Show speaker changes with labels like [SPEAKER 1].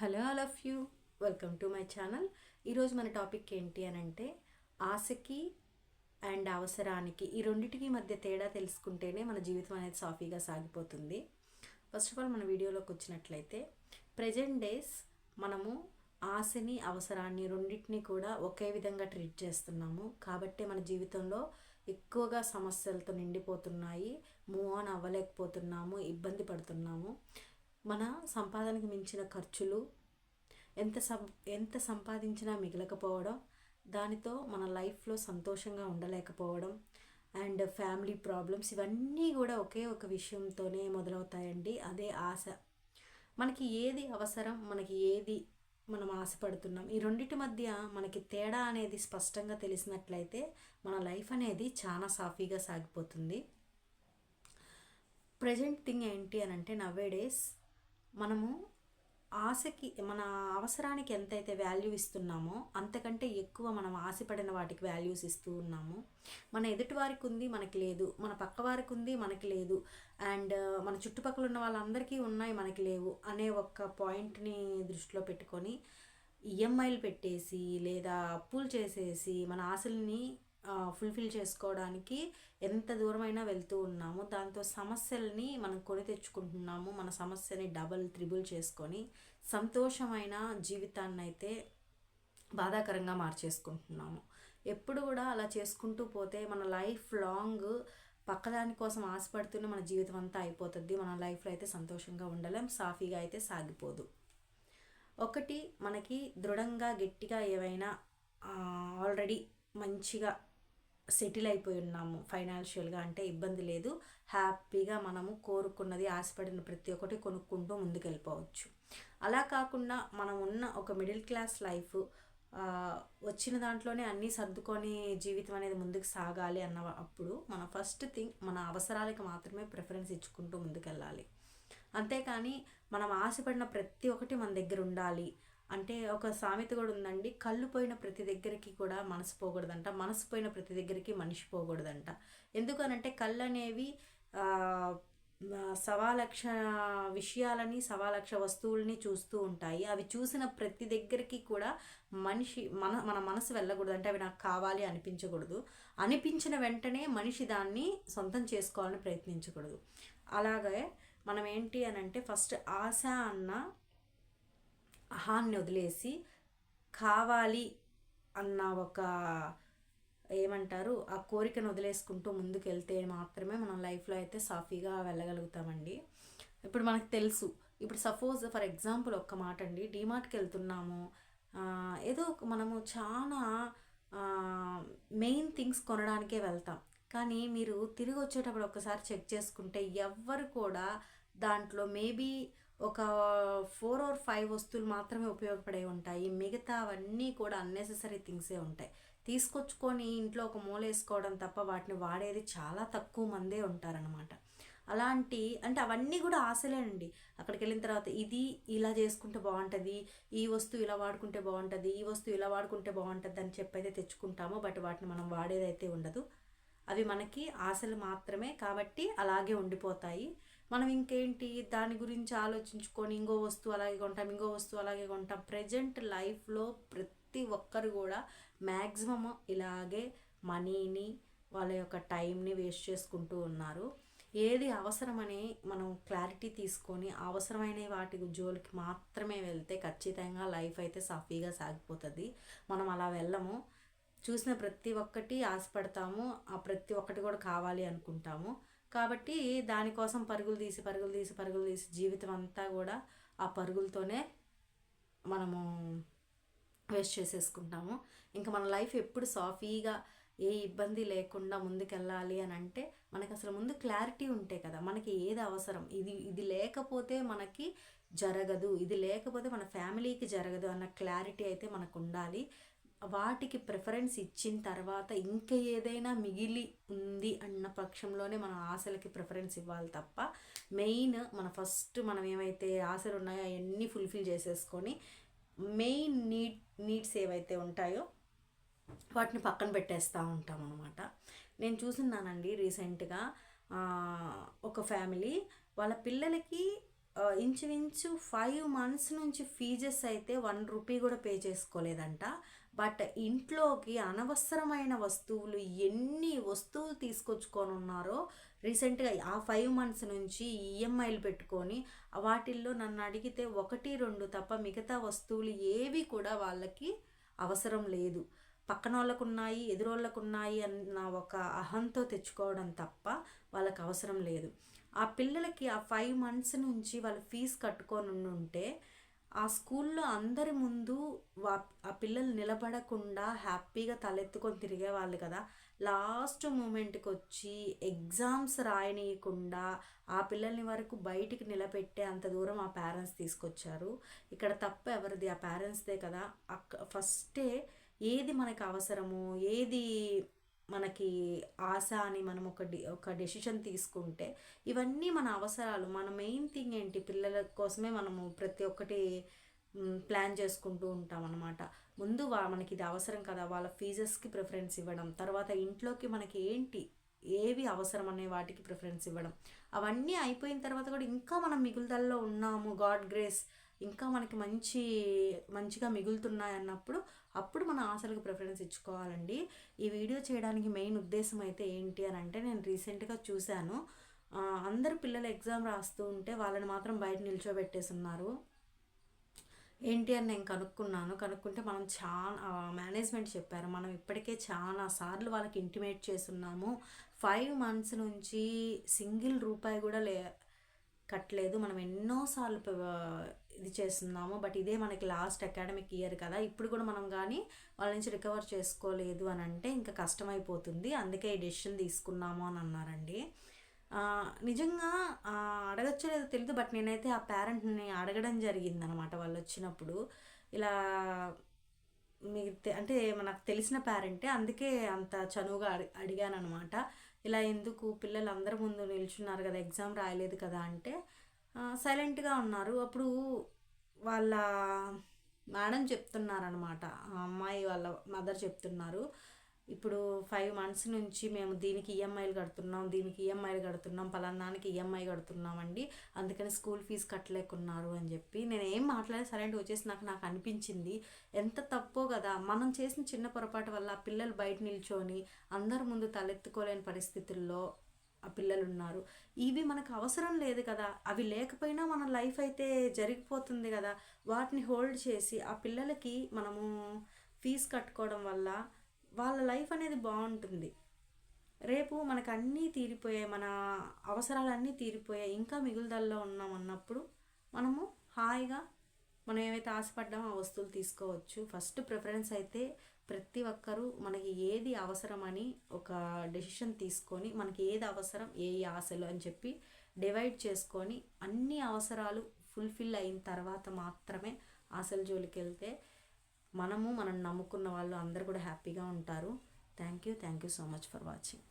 [SPEAKER 1] Hello all of you. Welcome to my channel. ఈరోజు మన topic ఏంటి అని అంటే ఆశకి అండ్ అవసరానికి ఈ రెండింటికి మధ్య తేడా తెలుసుకుంటేనే మన జీవితం అనేది సాఫీగా సాగిపోతుంది. ఫస్ట్ ఆఫ్ ఆల్ మన వీడియోలోకి వచ్చినట్లయితే ప్రజెంట్ డేస్ మనము ఆశని అవసరాన్ని రెండింటిని కూడా ఒకే విధంగా ట్రీట్ చేస్తున్నాము. కాబట్టి మన జీవితంలో ఎక్కువగా సమస్యలతో నిండిపోతున్నాయి మూవ్ ఆన్ అవ్వలేకపోతున్నాము ఇబ్బంది పడుతున్నాము. మన సంపాదనకు మించిన ఖర్చులు ఎంత సం ఎంత సంపాదించినా మిగలకపోవడం దానితో మన లైఫ్లో సంతోషంగా ఉండలేకపోవడం అండ్ ఫ్యామిలీ ప్రాబ్లమ్స్ ఇవన్నీ కూడా ఒకే ఒక విషయంతోనే మొదలవుతాయండి. అదే ఆశ. మనకి ఏది అవసరం మనకి ఏది మనం ఆశపడుతున్నాం? ఈ రెండింటి మధ్య మనకి తేడా అనేది స్పష్టంగా తెలిసినట్లయితే మన లైఫ్ అనేది చాలా సాఫీగా సాగిపోతుంది. ప్రజెంట్ థింగ్ ఏంటి అని అంటే నవ్వే డేస్ మనము ఆశకి మన అవసరానికి ఎంతైతే వాల్యూ ఇస్తున్నామో అంతకంటే ఎక్కువ మనం ఆశపడిన వాటికి వాల్యూస్ ఇస్తూ ఉన్నాము. మన ఎదుటి వారికి ఉంది మనకి లేదు. మన పక్క వారికి ఉంది మనకి లేదు. అండ్ uh, మన చుట్టుపక్కల ఉన్న వాళ్ళందరికీ ఉన్నాయి మనకి లేవు అనే ఒక పాయింట్ని దృష్టిలో పెట్టుకొని ఈఎంఐలు పెట్టేసి లేదా అప్పులు చేసేసి మన ఆశల్ని ఫుల్ఫిల్ చేసుకోవడానికి ఎంత దూరమైనా వెళ్తూ ఉన్నాము. దాంతో సమస్యల్ని మనం కొని తెచ్చుకుంటున్నాము. మన సమస్యని డబల్ త్రిబుల్ చేసుకొని సంతోషమైన జీవితాన్ని అయితే బాధాకరంగా మార్చేసుకుంటున్నాము. ఎప్పుడు కూడా అలా చేసుకుంటూ పోతే మన లైఫ్ లాంగ్ పక్కదాని కోసం ఆశపడుతూనే మన జీవితం అంతా అయిపోతుంది. మన లైఫ్లో అయితే సంతోషంగా ఉండలేం. సాఫీగా అయితే సాగిపోదు. ఒకటి మనకి దృఢంగా గట్టిగా ఏవైనా ఆల్రెడీ మంచిగా సెటిల్ అయిపోయి ఉన్నాము ఫైనాన్షియల్గా. అంటే ఇబ్బంది లేదు. హ్యాపీగా మనము కోరుకున్నది ఆశపడిన ప్రతి ఒక్కటి కొనుక్కుంటూ ముందుకెళ్ళిపోవచ్చు. అలా కాకుండా మనం ఉన్న ఒక మిడిల్ క్లాస్ లైఫ్ వచ్చిన దాంట్లోనే అన్నీ సర్దుకొని జీవితం అనేది ముందుకు సాగాలి అన్న అప్పుడు మన ఫస్ట్ థింగ్ మన అవసరాలకు మాత్రమే ప్రిఫరెన్స్ ఇచ్చుకుంటూ ముందుకెళ్ళాలి. అంతేకాని మనం ఆశపడిన ప్రతి ఒక్కటి మన దగ్గర ఉండాలి. అంటే ఒక సామెత కూడా ఉందండి కళ్ళు పోయిన ప్రతి దగ్గరికి కూడా మనసు పోకూడదంట మనసు పోయిన ప్రతి దగ్గరికి మనిషి పోకూడదంట. ఎందుకనంటే కళ్ళు అనేవి సవాలక్ష విషయాలని సవాలక్ష వస్తువుల్ని చూస్తూ ఉంటాయి. అవి చూసిన ప్రతి దగ్గరికి కూడా మనిషి మన మన మనసు వెళ్ళకూడదు అంటే అవి నాకు కావాలి అనిపించకూడదు. అనిపించిన వెంటనే మనిషి దాన్ని సొంతం చేసుకోవాలని ప్రయత్నించకూడదు. అలాగే మనం ఏంటి అని అంటే ఫస్ట్ ఆశ అన్న అహాన్ని వదిలేసి కావాలి అన్న ఒక ఏమంటారు ఆ కోరికను వదిలేసుకుంటూ ముందుకెళ్తే మాత్రమే మనం లైఫ్లో అయితే సాఫీగా వెళ్ళగలుగుతామండి. ఇప్పుడు మనకు తెలుసు ఇప్పుడు సపోజ్ ఫర్ ఎగ్జాంపుల్ ఒక్క మాట అండి డీమార్ట్కి వెళ్తున్నాము ఏదో మనము చాలా మెయిన్ థింగ్స్ కొనడానికే వెళ్తాం. కానీ మీరు తిరిగి వచ్చేటప్పుడు ఒకసారి చెక్ చేసుకుంటే ఎవ్వరు కూడా దాంట్లో మేబీ ఒక ఫోర్ ఆర్ ఫైవ్ వస్తువులు మాత్రమే ఉపయోగపడే ఉంటాయి. మిగతావన్నీ కూడా అన్నెసెసరీ థింగ్సే ఉంటాయి. తీసుకొచ్చుకొని ఇంట్లో ఒక మూల వేసుకోవడం తప్ప వాటిని వాడేది చాలా తక్కువ మందే ఉంటారనమాట అలాంటి అంటే అవన్నీ కూడా ఆశలేనండి. అక్కడికి వెళ్ళిన తర్వాత ఇది ఇలా చేసుకుంటే బాగుంటుంది ఈ వస్తువు ఇలా వాడుకుంటే బాగుంటుంది ఈ వస్తువు ఇలా వాడుకుంటే బాగుంటుంది అని చెప్పైతే తెచ్చుకుంటాము. బట్ వాటిని మనం వాడేదైతే ఉండదు. అవి మనకి ఆశలు మాత్రమే కాబట్టి అలాగే ఉండిపోతాయి. మనం ఇంకేంటి? దాని గురించి ఆలోచించుకొని ఇంకో వస్తువు అలాగే కొంటాం ఇంకో వస్తువు అలాగే కొంటాం. ప్రజెంట్ లైఫ్లో ప్రతి ఒక్కరు కూడా మ్యాక్సిమమ్ ఇలాగే మనీని వాళ్ళ యొక్క టైంని వేస్ట్ చేసుకుంటూ ఉన్నారు. ఏది అవసరమని మనం క్లారిటీ తీసుకొని అవసరమైన వాటి జోలికి మాత్రమే వెళ్తే ఖచ్చితంగా లైఫ్ అయితే సాఫీగా సాగిపోతుంది. మనం అలా వెళ్ళము. చూసిన ప్రతి ఒక్కటి ఆశపడతాము ఆ ప్రతి ఒక్కటి కూడా కావాలి అనుకుంటాము. కాబట్టి దానికోసం పరుగులు తీసి పరుగులు తీసి పరుగులు తీసి జీవితం అంతా కూడా ఆ పరుగులతోనే మనము వేస్ట్ చేసేసుకుంటాము. ఇంకా మన లైఫ్ ఎప్పుడు సాఫీగా ఏ ఇబ్బంది లేకుండా ముందుకెళ్ళాలి అని అంటే మనకి అసలు ముందు క్లారిటీ ఉంటే కదా మనకి ఏది అవసరం? ఇది ఇది లేకపోతే మనకి జరగదు ఇది లేకపోతే మన ఫ్యామిలీకి జరగదు అన్న క్లారిటీ అయితే మనకు ఉండాలి. వాటికి ప్రిఫరెన్స్ ఇచ్చిన తర్వాత ఇంకా ఏదైనా మిగిలి ఉంది అన్న పక్షంలోనే మన ఆశలకి ప్రిఫరెన్స్ ఇవ్వాలి తప్ప మెయిన్ మన ఫస్ట్ మనం ఏమైతే ఆశలు ఉన్నాయో అవన్నీ ఫుల్ఫిల్ చేసేసుకొని మెయిన్ నీడ్ నీడ్స్ ఏవైతే ఉంటాయో వాటిని పక్కన పెట్టేస్తూ ఉంటాం అనమాట నేను చూస్తున్నానండి రీసెంట్గా ఒక ఫ్యామిలీ వాళ్ళ పిల్లలకి ఇంచుమించు ఫైవ్ మంత్స్ నుంచి ఫీజెస్ అయితే వన్ రూపీ కూడా పే చేసుకోలేదంట. బట్ ఇంట్లోకి అనవసరమైన వస్తువులు ఎన్ని వస్తువులు తీసుకొచ్చుకొని ఉన్నారో రీసెంట్గా ఆ ఫైవ్ మంత్స్ నుంచి ఈఎంఐలు పెట్టుకొని వాటిల్లో నన్ను అడిగితే ఒకటి రెండు తప్ప మిగతా వస్తువులు ఏవి కూడా వాళ్ళకి అవసరం లేదు. పక్కన వాళ్ళకు ఉన్నాయి ఎదురోళ్ళకు ఉన్నాయి అన్న ఒక అహంతో తెచ్చుకోవడం తప్ప వాళ్ళకి అవసరం లేదు. ఆ పిల్లలకి ఆ ఫైవ్ మంత్స్ నుంచి వాళ్ళు ఫీజు కట్టుకొని ఉంటే ఆ స్కూల్లో అందరి ముందు వా ఆ పిల్లలు నిలబడకుండా హ్యాపీగా తలెత్తుకొని తిరిగేవాళ్ళు కదా. లాస్ట్ మూమెంట్కి వచ్చి ఎగ్జామ్స్ రాయనీయకుండా ఆ పిల్లల్ని వరకు బయటికి నిలబెట్టే అంత దూరం ఆ పేరెంట్స్ తీసుకొచ్చారు. ఇక్కడ తప్ప ఎవరిది? ఆ పేరెంట్స్దే కదా. అక్క ఫస్టే ఏది మనకు అవసరమో ఏది మనకి ఆశ అని మనం ఒక డి ఒక డెసిషన్ తీసుకుంటే ఇవన్నీ మన అవసరాలు. మన మెయిన్ థింగ్ ఏంటి? పిల్లల కోసమే మనము ప్రతి ఒక్కటి ప్లాన్ చేసుకుంటూ ఉంటాం అనమాట ముందు వా మనకి ఇది అవసరం కదా వాళ్ళ ఫీజెస్కి ప్రిఫరెన్స్ ఇవ్వడం. తర్వాత ఇంట్లోకి మనకి ఏంటి? ఏవి అవసరం అనే వాటికి ప్రిఫరెన్స్ ఇవ్వడం. అవన్నీ అయిపోయిన తర్వాత కూడా ఇంకా మనం మిగులుదలలో ఉన్నాము. గాడ్ గ్రేస్ ఇంకా మనకి మంచి మంచిగా మిగులుతున్నాయి అన్నప్పుడు అప్పుడు మన ఆశలకు ప్రిఫరెన్స్ ఇచ్చుకోవాలండి. ఈ వీడియో చేయడానికి మెయిన్ ఉద్దేశం అయితే ఏంటి అని అంటే నేను రీసెంట్గా చూశాను. అందరు పిల్లలు ఎగ్జామ్ రాస్తూ ఉంటే వాళ్ళని మాత్రం బయట నిల్చోబెట్టేసి ఉన్నారు ఏంటి అని నేను కనుక్కున్నాను. కనుక్కుంటే మనం చాలా మేనేజ్మెంట్ చెప్పారు. మనం ఇప్పటికే చాలా సార్లు వాళ్ళకి ఇంటిమేట్ చేస్తున్నాము. ఫైవ్ మంత్స్ నుంచి సింగిల్ రూపాయి కూడా లే కట్టలేదు. మనం ఎన్నోసార్లు ఇది చేస్తున్నాము బట్ ఇదే మనకి లాస్ట్ అకాడమిక్ ఇయర్ కదా. ఇప్పుడు కూడా మనం కానీ వాళ్ళ నుంచి రికవర్ చేసుకోలేదు అని అంటే ఇంకా కష్టమైపోతుంది. అందుకే ఈ డెసిషన్ తీసుకున్నాము అని అన్నారండి. నిజంగా అడగచ్చో లేదో తెలియదు బట్ నేనైతే ఆ పేరెంట్ని అడగడం జరిగిందనమాట. వాళ్ళు వచ్చినప్పుడు ఇలా మీకు తె- అంటే మనకు తెలిసిన పేరెంటే అందుకే అంత చనువుగా అడి అడిగాను అనమాట ఇలా ఎందుకు? పిల్లలు అందరి ముందు నిల్చున్నారు కదా ఎగ్జామ్ రాయలేదు కదా అంటే సైలెంట్గా ఉన్నారు. అప్పుడు వాళ్ళ మేడం చెప్తున్నారనమాట ఆ అమ్మాయి వాళ్ళ మదర్ చెప్తున్నారు. ఇప్పుడు ఫైవ్ మంత్స్ నుంచి మేము దీనికి ఈఎంఐలు కడుతున్నాం దీనికి ఈఎంఐలు కడుతున్నాం పలానానికి ఈఎంఐ కడుతున్నామండి. అందుకని స్కూల్ ఫీజు కట్టలేకున్నారు అని చెప్పి నేను ఏం మాట్లాడే అండి వచ్చేసి నాకు నాకు అనిపించింది. ఎంత తప్పో కదా మనం చేసిన చిన్న పొరపాటు వల్ల ఆ పిల్లలు బయట నిల్చొని అందరి ముందు తలెత్తుకోలేని పరిస్థితుల్లో ఆ పిల్లలు ఉన్నారు ఇవి మనకు అవసరం లేదు కదా. అవి లేకపోయినా మన లైఫ్ అయితే జరిగిపోతుంది కదా. వాటిని హోల్డ్ చేసి ఆ పిల్లలకి మనము ఫీజు కట్టుకోవడం వల్ల వాళ్ళ లైఫ్ అనేది బాగుంటుంది. రేపు మనకు అన్నీ తీరిపోయాయి మన అవసరాలన్నీ తీరిపోయాయి ఇంకా మిగులుదల్లో ఉన్నాం అన్నప్పుడు మనము హాయిగా మనం ఏవైతే ఆశపడ్డామో ఆ వస్తువులు తీసుకోవచ్చు. ఫస్ట్ ప్రిఫరెన్స్ అయితే ప్రతి ఒక్కరూ మనకి ఏది అవసరమని ఒక డెసిషన్ తీసుకొని మనకి ఏది అవసరం ఏ ఆశలు అని చెప్పి డివైడ్ చేసుకొని అన్ని అవసరాలు ఫుల్ఫిల్ అయిన తర్వాత మాత్రమే ఆశల జోలికి వెళ్తే మనము మనం నమ్ముకున్న వాళ్ళు అందరూ కూడా హ్యాపీగా ఉంటారు. Thank you thank you so much for watching